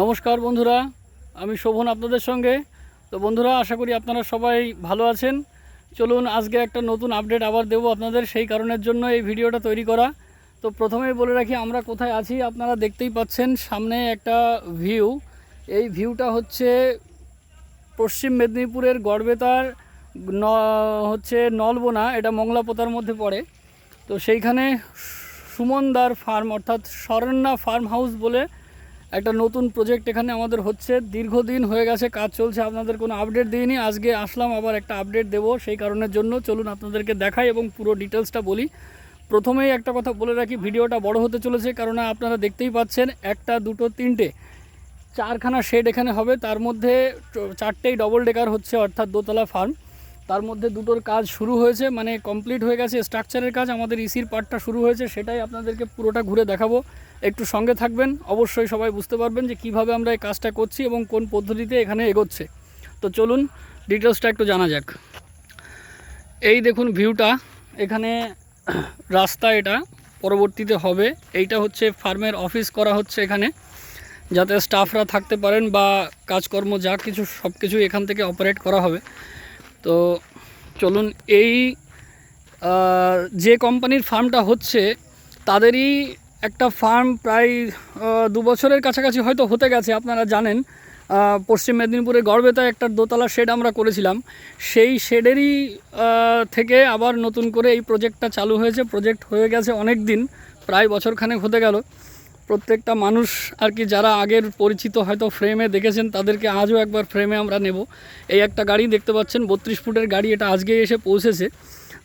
নমস্কার বন্ধুরা, আমি শোভন আপনাদের সঙ্গে। তো বন্ধুরা, আশা করি আপনারা সবাই ভালো আছেন। চলুন, আজকে একটা নতুন আপডেট আবার দেবো আপনাদের, সেই কারণের জন্য এই ভিডিওটা তৈরি করা। তো প্রথমেই বলে রাখি, আমরা কোথায় আছি আপনারা দেখতেই পাচ্ছেন, সামনে একটা ভিউ। এই ভিউটা হচ্ছে পশ্চিম মেদিনীপুরের গড়বেতার, ন, হচ্ছে নলবোনা, এটা মংলাপোতার মধ্যে পড়ে। তো সেইখানে সুমনদার ফার্ম, অর্থাৎ শরণ্যা ফার্ম হাউস বলে একটা নতুন প্রজেক্ট এখানে আমাদের হচ্ছে। দীর্ঘদিন হয়ে গেছে, কাজ চলছে, আপনাদের কোনো আপডেট দিইনি। আজকে আসলাম, আবার একটা আপডেট দেবো, সেই কারণের জন্য চলুন আপনাদেরকে দেখাই এবং পুরো ডিটেলসটা বলি। প্রথমেই একটা কথা বলে রাখি, ভিডিওটা বড় হতে চলেছে কারণ আপনারা দেখতেই পাচ্ছেন, একটা, দুটো, তিনটে, চারখানা শেড এখানে হবে। তার মধ্যে চারটেই ডবল ডেকার হচ্ছে, অর্থাৎ দোতলা ফার্ম তার মধ্যে দুটোর কাজ শুরু হয়েছে মানে কমপ্লিট হয়ে গেছে স্ট্রাকচারের কাজ, আমাদের ইসির পার্টটা শুরু হয়েছে, সেটাই আপনাদেরকে পুরোটা ঘুরে দেখাবো। একটু সঙ্গে থাকবেন, অবশ্যই সবাই বুঝতে পারবেন যে কীভাবে আমরা এই কাজটা করছি এবং কোন পদ্ধতিতে এখানে এগোচ্ছে। তো চলুন ডিটেলসটা একটু জানা যাক। এই দেখুন ভিউটা এখানে রাস্তা এটা পরবর্তীতে হবে। এইটা হচ্ছে ফার্মের অফিস করা হচ্ছে এখানে, যাতে স্টাফরা থাকতে পারেন বা কাজকর্ম যা কিছু সব কিছু এখান থেকে অপারেট করা হবে। তো চলুন এই যে কোম্পানির ফার্মটা হচ্ছে, তাদেরই একটা ফার্ম প্রায় দু বছরের কাছাকাছি হয়তো হতে গেছে, আপনারা জানেন। পশ্চিম মেদিনীপুরে গড়বেতায় একটা দোতলা শেড আমরা করেছিলাম। সেই শেডেরই থেকে আবার নতুন করে এই প্রজেক্টটা চালু হয়েছে। প্রজেক্ট হয়ে গেছে অনেক দিন, প্রায় বছরখানেক হতে গেল। প্রত্যেকটা মানুষ আর কি যারা আগের পরিচিত হয়তো ফ্রেমে দেখেছেন, তাদেরকে আজও একবার ফ্রেমে আমরা নেব। এই একটা গাড়ি দেখতে পাচ্ছেন, বত্রিশ ফুটের গাড়ি, এটা আজকে এসে পৌঁছেছে।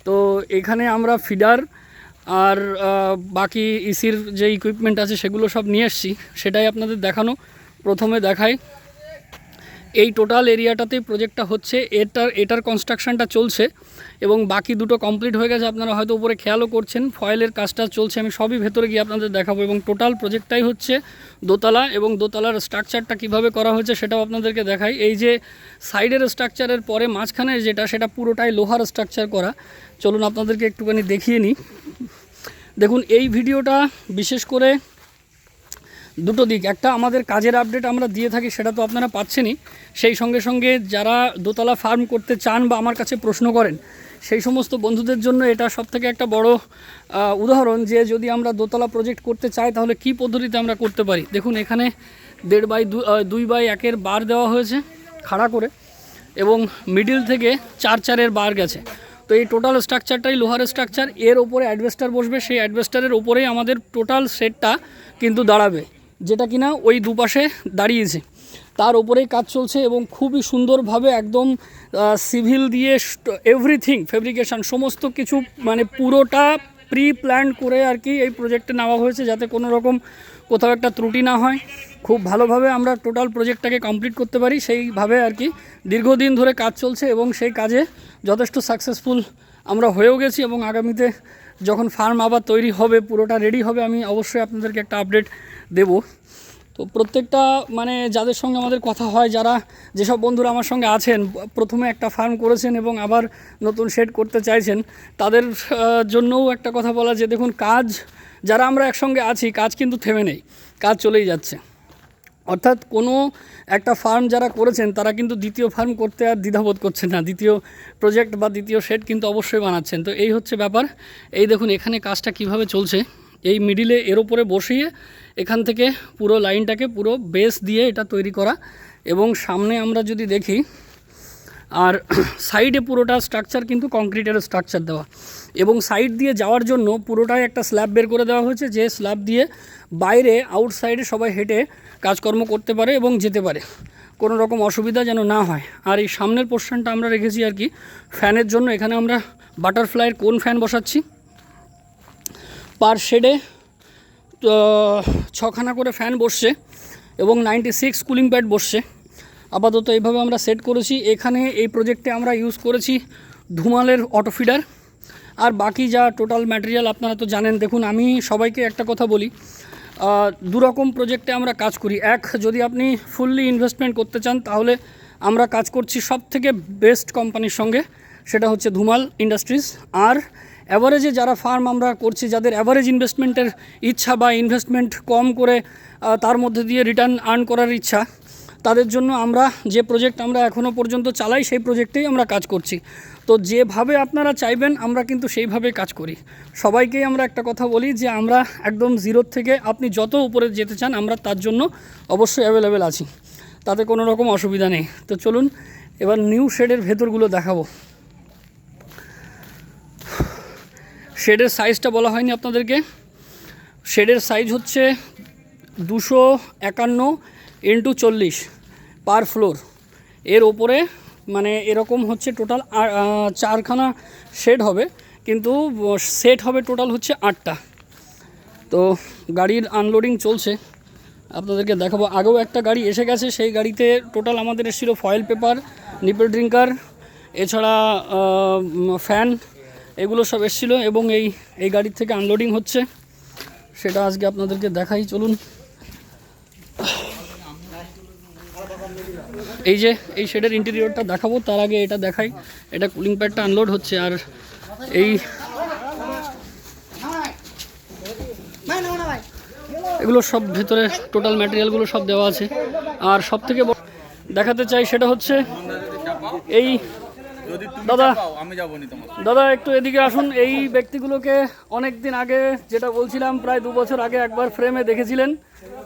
তো এখানে আমরা ফিডার আর বাকি ইসির যে ইকুইপমেন্ট আছে, সেগুলো সব নিয়ে এসছি। সেটাই আপনাদের দেখানো। প্রথমে দেখাই। এই টোটাল এরিয়াটাতেই প্রজেক্টটা হচ্ছে, এটার এটার কনস্ট্রাকশনটা চলছে এবং বাকি দুটো কমপ্লিট হয়ে গেছে। আপনারা হয়তো উপরে খেয়ালও করছেন ফয়েলের কাজটা চলছে, আমি সবই ভেতরে গিয়ে আপনাদের দেখাবো। এবং টোটাল প্রজেক্টটাই হচ্ছে দোতলা এবং দোতলার স্ট্রাকচারটা কীভাবে করা হয়েছে সেটাও আপনাদেরকে দেখাই। এই যে সাইডের স্ট্রাকচারের পরে মাঝখানে যেটা, সেটা পুরোটাই লোহার স্ট্রাকচার করা। চলুন আপনাদেরকে একটুখানি দেখিয়ে নিই। দেখুন, এই ভিডিওটা বিশেষ করে দুটো দিক। একটা আমাদের কাজের আপডেট আমরা দিয়ে থাকি, সেটা তো আপনারা পাচ্ছেনই। সেই সঙ্গে সঙ্গে যারা দোতলা ফার্ম করতে চান বা আমার কাছে প্রশ্ন করেন, সেই সমস্ত বন্ধুদের জন্য এটা সবথেকে একটা বড় উদাহরণ যে যদি আমরা দোতলা প্রজেক্ট করতে চাই, তাহলে কি পদ্ধতিতে আমরা করতে পারি? দেখুন, এখানে দেড় বাই দুই বাই একের বার দেওয়া হয়েছে খাড়া করে, এবং মিডিল থেকে চার চারের বার গেছে। তো এই টোটাল স্ট্রাকচারটাই লোহার স্ট্রাকচার এর ওপরে অ্যাডভেস্টার বসবে, সেই অ্যাডভেস্টারের ওপরেই আমাদের টোটাল সেটটা কিন্তু দাঁড়াবে। যেটা কিনা ওই দুপাশে দাঁড়িয়েছে। তার ওপরেই কাজ চলছে এবং খুবই সুন্দরভাবে একদম সিভিল দিয়ে এভরিথিং ফেব্রিকেশন সমস্ত কিছু মানে পুরোটা প্রি প্ল্যান করে আর কি এই প্রজেক্টে নেওয়া হয়েছে যাতে কোনো রকম কোথাও একটা ত্রুটি না হয়। খুব ভালোভাবে আমরা টোটাল প্রজেক্টটাকে কমপ্লিট করতে পারি, সেইভাবে আর কি দীর্ঘদিন ধরে কাজ চলছে এবং সেই কাজে যথেষ্ট সাকসেসফুল আমরা হয়েও গেছি এবং আগামীতে যখন ফার্ম আবার তৈরি হবে, পুরোটা রেডি হবে, আমি অবশ্যই আপনাদেরকে একটা আপডেট দেব। তো প্রত্যেকটা মানে যাদের সঙ্গে আমাদের কথা হয়, যারা যেসব বন্ধুরা আমার সঙ্গে আছেন, প্রথমে একটা ফার্ম করেছেন এবং আবার নতুন শেড করতে চাইছেন, তাদের জন্যও একটা কথা বলা যে, দেখুন, কাজ, যারা আমরা একসঙ্গে আছি, কাজ কিন্তু থেমে নেই, কাজ চলেই যাচ্ছে। অর্থাৎ কোনো একটা ফার্ম যারা করেছেন, তারা কিন্তু দ্বিতীয় ফার্ম করতে আর দ্বিধাবোধ করছেন না। দ্বিতীয় প্রজেক্ট বা দ্বিতীয় শেড কিন্তু অবশ্যই বানাচ্ছেন। তো এই হচ্ছে ব্যাপার। এই দেখুন, এখানে কাজটা কীভাবে চলছে। এই মিডিলে এর ওপরে বসিয়ে এখান থেকে পুরো লাইনটাকে পুরো বেস দিয়ে এটা তৈরি করা। এবং সামনে আমরা যদি দেখি আর সাইডে পুরোটা স্ট্রাকচার কিন্তু কংক্রিটের স্ট্রাকচার দেওয়া। এবং সাইড দিয়ে যাওয়ার জন্য পুরোটাই একটা স্ল্যাব বের করে দেওয়া হয়েছে, যে স্ল্যাব দিয়ে বাইরে, আউটসাইডে সবাই হেঁটে কাজকর্ম করতে পারে এবং যেতে পারে। কোনো রকম অসুবিধা যেন না হয়। আর এই সামনের পোর্শনটা আমরা রেখেছি আর কি, ফ্যানের জন্য। এখানে আমরা বাটারফ্লাইয়ের কোন ফ্যান বসাচ্ছি? পার শেডে ছখানা করে ফ্যান বসছে এবং নাইনটি সিক্স কুলিং প্যাড বসছে। আপাতত এইভাবে আমরা সেট করেছি। এখানে এই প্রজেক্টে আমরা ইউজ করেছি ধুমালের অটো ফিডার আর বাকি যা টোটাল ম্যাটেরিয়াল আপনারা তো জানেন, দেখুন আমি সবাইকে একটা কথা বলি দুরকম প্রজেক্টে আমরা কাজ করি। এক, যদি আপনি ফুললি ইনভেস্টমেন্ট করতে চান, তাহলে আমরা কাজ করছি সব থেকে বেস্ট কোম্পানির সঙ্গে, সেটা হচ্ছে ধুমাল ইন্ডাস্ট্রিজ আর অ্যাভারেজে যারা ফার্ম আমরা করছি, যাদের অ্যাভারেজ ইনভেস্টমেন্টের ইচ্ছা বা ইনভেস্টমেন্ট কম করে তার মধ্যে দিয়ে রিটার্ন আর্ন করার ইচ্ছা তাদের জন্য আমরা যে প্রজেক্ট আমরা এখনও পর্যন্ত চালাই, সেই প্রজেক্টেই আমরা কাজ করছি। তো যেভাবে আপনারা চাইবেন, আমরা কিন্তু সেইভাবে কাজ করি। সবাইকেই আমরা একটা কথা বলি যে, আমরা একদম জিরোর থেকে আপনি যত উপরে যেতে চান, আমরা তার জন্য অবশ্যই অ্যাভেলেবেল আছি। তাতে কোনো রকম অসুবিধা নেই। তো চলুন, এবার নিউ শেডের ভেতরগুলো দেখাবো। শেডের সাইজটা বলা হয়নি আপনাদেরকে। শেডের সাইজ হচ্ছে দুশো একান্ন ইন্টু চল্লিশ পার ফ্লোর এর ওপরে মানে এরকম হচ্ছে টোটাল চারখানা শেড হবে, কিন্তু সেট হবে টোটাল হচ্ছে আটটা। তো গাড়ির আনলোডিং চলছে। আপনাদেরকে দেখাবো, আগেও একটা গাড়ি এসে গেছে, সেই গাড়িতে টোটাল আমাদের এসেছিল ফয়েল পেপার নিপেল ড্রিঙ্কার এছাড়া ফ্যান এগুলো সব এসেছিল এবং এই এই গাড়ির থেকে আনলোডিং হচ্ছে। সেটা আজকে আপনাদেরকে দেখাই, চলুন। এই যে, এই শেডের ইন্টেরিয়রটা দেখাবো, তার আগে এটা দেখাই। এটা কুলিং প্যাডটা আনলোড হচ্ছে, আর এই এগুলো সব ভেতরে টোটাল ম্যাটেরিয়ালগুলো সব দেওয়া আছে। আর সব থেকে দেখাতে চাই সেটা হচ্ছে এই দাদা। আমি দাদা, একটু এদিকে আসুন। এই ব্যক্তিগুলোকে অনেক দিন আগে, যেটা বলছিলাম, প্রায় দু বছর আগে একবার ফ্রেমে দেখেছিলেন।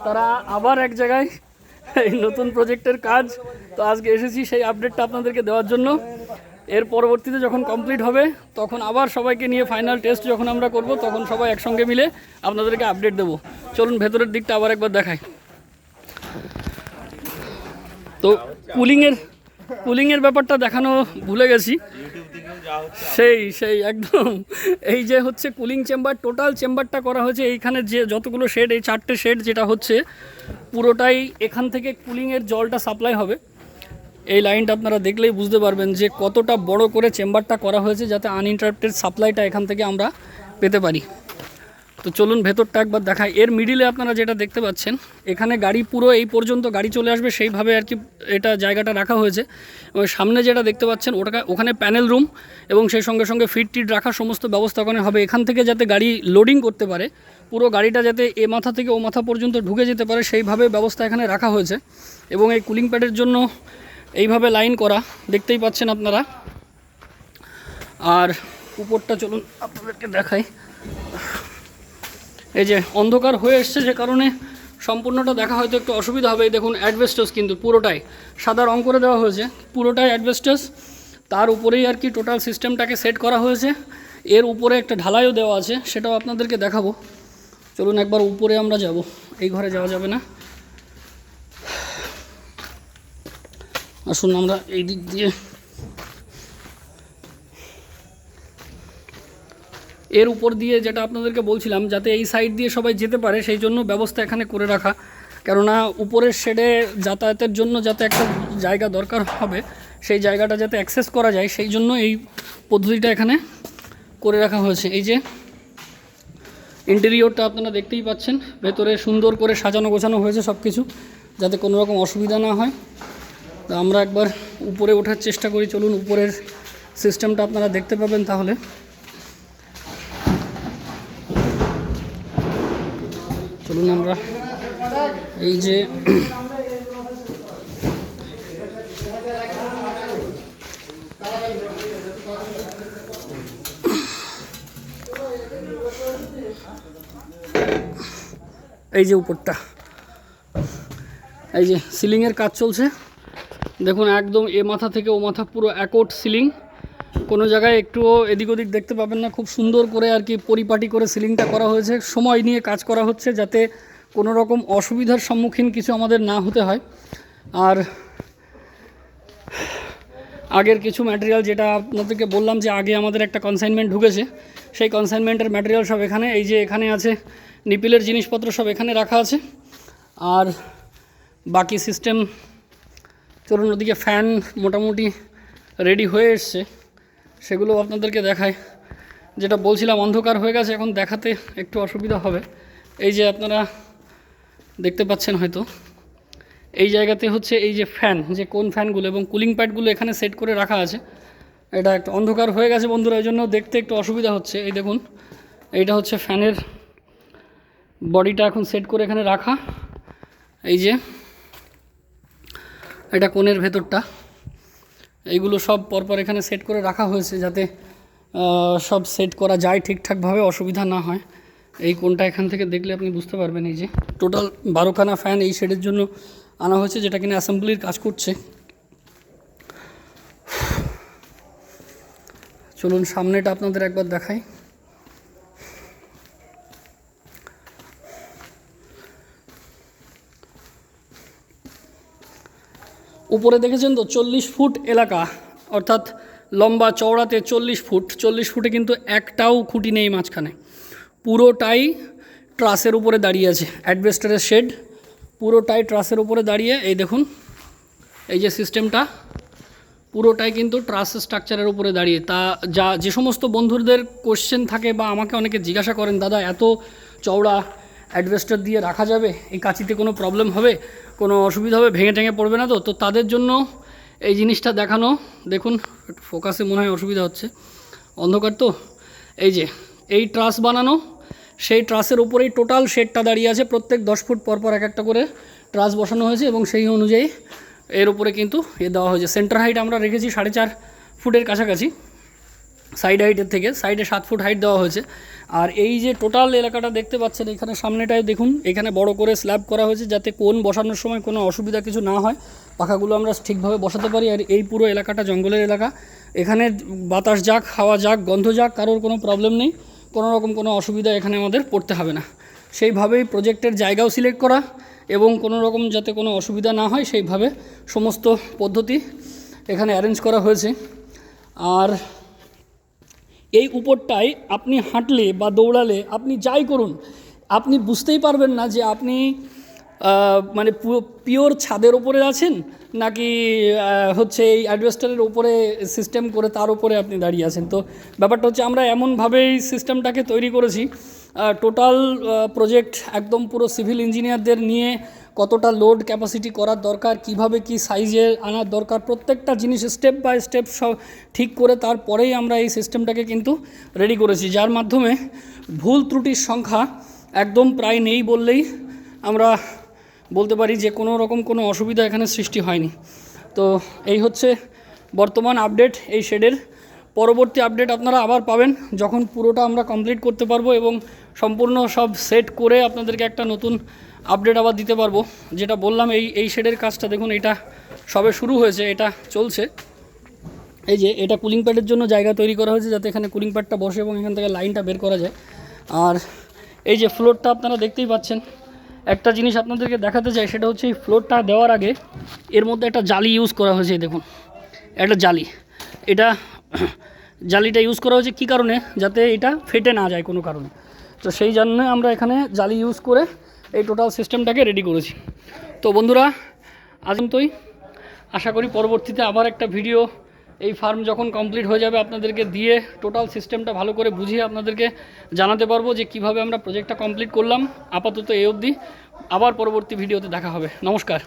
তারা আবার এক জায়গায় এই নতুন প্রজেক্টের কাজ। তো আজকে এসেছি সেই আপডেটটা আপনাদেরকে দেওয়ার জন্য। এর পরবর্তীতে যখন কমপ্লিট হবে, তখন আবার সবাইকে নিয়ে ফাইনাল টেস্ট যখন আমরা করব, তখন সবাই একসঙ্গে মিলে আপনাদেরকে আপডেট দেবো। চলুন ভেতরের দিকটা আবার একবার দেখাই। তো কুলিংয়ের কুলিংয়ের ব্যাপারটা দেখানো ভুলে গেছি। সেই সেই, একদম। এই যে হচ্ছে কুলিং চেম্বার টোটাল চেম্বারটা করা হয়েছে। এইখানে যে যতগুলো শেড এই চারটে শেড যেটা হচ্ছে, পুরোটাই এখান থেকে কুলিংয়ের জলটা সাপ্লাই হবে। এই লাইনটা আপনারা দেখলেই বুঝতে পারবেন যে কতটা বড় করে চেম্বারটা করা হয়েছে, যাতে আনইন্টারাপ্টেড সাপ্লাইটা এখান থেকে আমরা পেতে পারি। তো চলুন ভেতরটা একবার দেখাই। এর মিডিলে আপনারা যেটা দেখতে পাচ্ছেন, এখানে গাড়ি পুরো এই পর্যন্ত গাড়ি চলে আসবে, সেইভাবে আর কি এটা জায়গাটা রাখা হয়েছে। এবং সামনে যেটা দেখতে পাচ্ছেন ওটা ওখানে প্যানেল রুম এবং সেই সঙ্গে সঙ্গে ফিট টিট রাখার সমস্ত ব্যবস্থা ওখানে হবে। এখান থেকে যাতে গাড়ি লোডিং করতে পারে, পুরো গাড়িটা যাতে এ মাথা থেকে ও মাথা পর্যন্ত ঢুকে যেতে পারে, সেইভাবে ব্যবস্থা এখানে রাখা হয়েছে। এবং এই কুলিং প্যাডের জন্য এইভাবে লাইন করা, দেখতেই পাচ্ছেন আপনারা। আর উপরটা চলুন আপনাদেরকে দেখাই। এই যে অন্ধকার হয়ে এসছে যে কারণে সম্পূর্ণটা দেখা হয়তো একটু অসুবিধা হবে। দেখুন অ্যাডভেস্টাস কিন্তু পুরোটাই সাদা রং করে দেওয়া হয়েছে, পুরোটাই অ্যাডভেস্টাস তার উপরেই আর কি টোটাল সিস্টেমটাকে সেট করা হয়েছে। এর উপরে একটা ঢালাইও দেওয়া আছে, সেটাও আপনাদেরকে দেখাবো। চলুন একবার উপরে আমরা যাব, এই ঘরে যাওয়া যাবে না। আসুন আমরা এই দিক দিয়ে এর উপর দিয়ে যেটা আপনাদেরকে বলছিলাম, যাতে এই সাইড দিয়ে সবাই যেতে পারে, সেই জন্য ব্যবস্থা এখানে করে রাখা। কেননা উপরের শেডে যাতায়াতের জন্য যাতে একটা জায়গা দরকার হবে, সেই জায়গাটা যাতে অ্যাক্সেস করা যায়, সেই জন্য এই পদ্ধতিটা এখানে করে রাখা হয়েছে। এই যে ইন্টেরিয়রটা আপনারা দেখতেই পাচ্ছেন, ভেতরে সুন্দর করে সাজানো গোছানো হয়েছে সব কিছু যাতে কোনো রকম অসুবিধা না হয়। তো আমরা একবার উপরে ওঠার চেষ্টা করি, চলুন উপরের সিস্টেমটা আপনারা দেখতে পাবেন তাহলে। চলুন আমরা এই যে এই যে উপরটা। এই যে সিলিংয়ের কাজ চলছে। দেখুন, একদম এ মাথা থেকে ও মাথা পুরো অ্যাকোট সিলিং। কোনো জায়গায় একটুও এদিক ওদিক দেখতে পাবেন না। খুব সুন্দর করে আর কি পরিপাটি করে সিলিংটা করা হয়েছে। সময় নিয়ে কাজ করা হচ্ছে যাতে কোনো রকম অসুবিধার সম্মুখীন কিছু আমাদের না হতে হয়। আর আগের কিছু ম্যাটেরিয়াল যেটা আপনাদেরকে বললাম যে আগে আমাদের একটা কনসাইনমেন্ট ঢুকেছে, সেই কনসাইনমেন্টের ম্যাটেরিয়াল সব এখানে, এই যে এখানে আছে, নিপিলের জিনিসপত্র সব এখানে রাখা আছে। আর বাকি সিস্টেম চলুন ওদিকে ফ্যান মোটামুটি রেডি হয়ে এসছে। সেগুলো আপনাদেরকে দেখায় যেটা বলছিলাম, অন্ধকার হয়ে গেছে, এখন দেখাতে একটু অসুবিধা হবে। এই যে আপনারা দেখতে পাচ্ছেন হয়তো, এই জায়গাতে হচ্ছে এই যে ফ্যান, যে কোন ফ্যানগুলো এবং কুলিং প্যাডগুলো এখানে সেট করে রাখা আছে। এটা একটু অন্ধকার হয়ে গেছে বন্ধুরা, এই জন্য দেখতে একটু অসুবিধা হচ্ছে। এই দেখুন, এইটা হচ্ছে ফ্যানের বডিটা এখন সেট করে এখানে রাখা। এই যে, এটা কোণের ভেতরটা। এইগুলো সব পরপর এখানে সেট করে রাখা হয়েছে যাতে সব সেট করা যায় ঠিকঠাকভাবে, অসুবিধা না হয়। এই কোনটা এখান থেকে দেখলে আপনি বুঝতে পারবেন এই যে। টোটাল বারোখানা ফ্যান এই সেটের জন্য আনা হয়েছে, যেটা কিনা অ্যাসেম্বলির কাজ করছে। চলুন সামনেটা আপনাদের একবার দেখাই। উপরে দেখেছেন তো, চল্লিশ ফুট এলাকা, অর্থাৎ লম্বা চওড়াতে চল্লিশ ফুট, চল্লিশ ফুটে কিন্তু একটাও খুঁটি নেই মাঝখানে। পুরোটাই ট্রাসের উপরে দাঁড়িয়ে আছে অ্যাডভেস্টারের শেড পুরোটাই ট্রাসের উপরে দাঁড়িয়ে, এই দেখুন, এই যে সিস্টেমটা পুরোটাই কিন্তু ট্রাস স্ট্রাকচারের উপরে দাঁড়িয়ে। তা যা, যে সমস্ত বন্ধুদের কোশ্চেন থাকে বা আমাকে অনেকে জিজ্ঞাসা করেন, দাদা, এত চওড়া অ্যাডভেস্টার দিয়ে রাখা যাবে, এই কাঁচিতে কোনো প্রবলেম হবে, কোনো অসুবিধা হবে, ভেঙে টেঙে পড়বে না তো? তো তাদের জন্য এই জিনিসটা দেখানো, দেখুন ফোকাসে মনে হয় অসুবিধা হচ্ছে। অন্ধকার তো? এই যে, এই ট্রাস বানানো, সেই ট্রাসের উপরেই টোটাল শেডটা দাঁড়িয়ে আছে, প্রত্যেক দশ ফুট পর পর এক একটা করে ট্রাস বসানো হয়েছে এবং সেই অনুযায়ী এর উপরে কিন্তু এ দেওয়া হয়েছে। সেন্টার হাইট আমরা রেখেছি সাড়ে চার ফুটের কাছাকাছি। সাইড হাইটের থেকে সাইডে সাত ফুট হাইট দেওয়া হয়েছে। আর এই যে টোটাল এলাকাটা দেখতে পাচ্ছেন, এখানে সামনেটায় দেখুন, এখানে বড় করে স্ল্যাব করা হয়েছে যাতে কোন বসানোর সময় কোনো অসুবিধা কিছু না হয়। পাখাগুলো আমরা ঠিকভাবে বসাতে পারি আর এই পুরো এলাকাটা জঙ্গলের এলাকা। এখানে বাতাস যাক, হাওয়া যাক, গন্ধ যাক, কারোর কোনো প্রবলেম নেই। কোনো রকম কোনো অসুবিধা এখানে আমাদের পড়তে হবে না। সেইভাবেই প্রজেক্টের জায়গাও সিলেক্ট করা এবং কোনো রকম যাতে কোনো অসুবিধা না হয়, সেইভাবে সমস্ত পদ্ধতি এখানে অ্যারেঞ্জ করা হয়েছে। আর এই উপরটায় আপনি হাঁটলে বা দৌড়ালে আপনি যাই করুন, আপনি বুঝতেই পারবেন না যে আপনি মানে পিওর ছাদের ওপরে আছেন নাকি হচ্ছে এই অ্যাডভেস্টারের উপরে সিস্টেম করে তার উপরে আপনি দাঁড়িয়ে আছেন। তো ব্যাপারটা হচ্ছে আমরা এমনভাবেই সিস্টেমটাকে তৈরি করেছি টোটাল প্রজেক্ট একদম পুরো সিভিল ইঞ্জিনিয়ারদের নিয়ে কতটা লোড ক্যাপাসিটি করার দরকার, কীভাবে কি সাইজে আনার দরকার, প্রত্যেকটা জিনিস স্টেপ বাই স্টেপ সব ঠিক করে তারপরেই আমরা এই সিস্টেমটাকে কিন্তু রেডি করেছি। যার মাধ্যমে ভুল ত্রুটির সংখ্যা একদম প্রায় নেই বললেই আমরা বলতে পারি যে কোনো রকম কোনো অসুবিধা এখানে সৃষ্টি হয়নি। তো এই হচ্ছে বর্তমান আপডেট এই শেডের পরবর্তী আপডেট আপনারা আবার পাবেন যখন পুরোটা আমরা কমপ্লিট করতে পারব এবং সম্পূর্ণ সব সেট করে আপনাদেরকে একটা নতুন আপডেট আবার দিতে পারব। যেটা বললাম, এই এই শেডের কাজটা দেখুন, এটা সবে শুরু হয়েছে, এটা চলছে। এই যে, এটা কুলিং প্যাডের জন্য জায়গা তৈরি করা হয়েছে, যাতে এখানে কুলিং প্যাডটা বসে এবং এখান থেকে লাইনটা বের করা যায়। আর এই যে ফ্লোরটা আপনারা দেখতেই পাচ্ছেন, একটা জিনিস আপনাদেরকে দেখাতে চাই, সেটা হচ্ছে এই ফ্লোরটা দেওয়ার আগে এর মধ্যে একটা জালি ইউজ করা হয়েছে দেখুন, একটা জালি। এটা, জালিটা ইউজ করা হয়েছে কী কারণে? যাতে এটা ফেটে না যায় কোনো কারণে। তো সেই জন্য আমরা এখানে জালি ইউজ করে এই টোটাল সিস্টেমটাকে রেডি করেছি। তো বন্ধুরা, আজ পর্যন্তই। আশা করি পরবর্তীতে আবার একটা ভিডিও এই ফার্ম যখন কমপ্লিট হয়ে যাবে আপনাদেরকে দিয়ে টোটাল সিস্টেমটা ভালো করে বুঝিয়ে আপনাদেরকে জানাতে পারব যে কীভাবে আমরা প্রজেক্টটা কমপ্লিট করলাম। আপাতত এই অবধি। আবার পরবর্তী ভিডিওতে দেখা হবে। নমস্কার।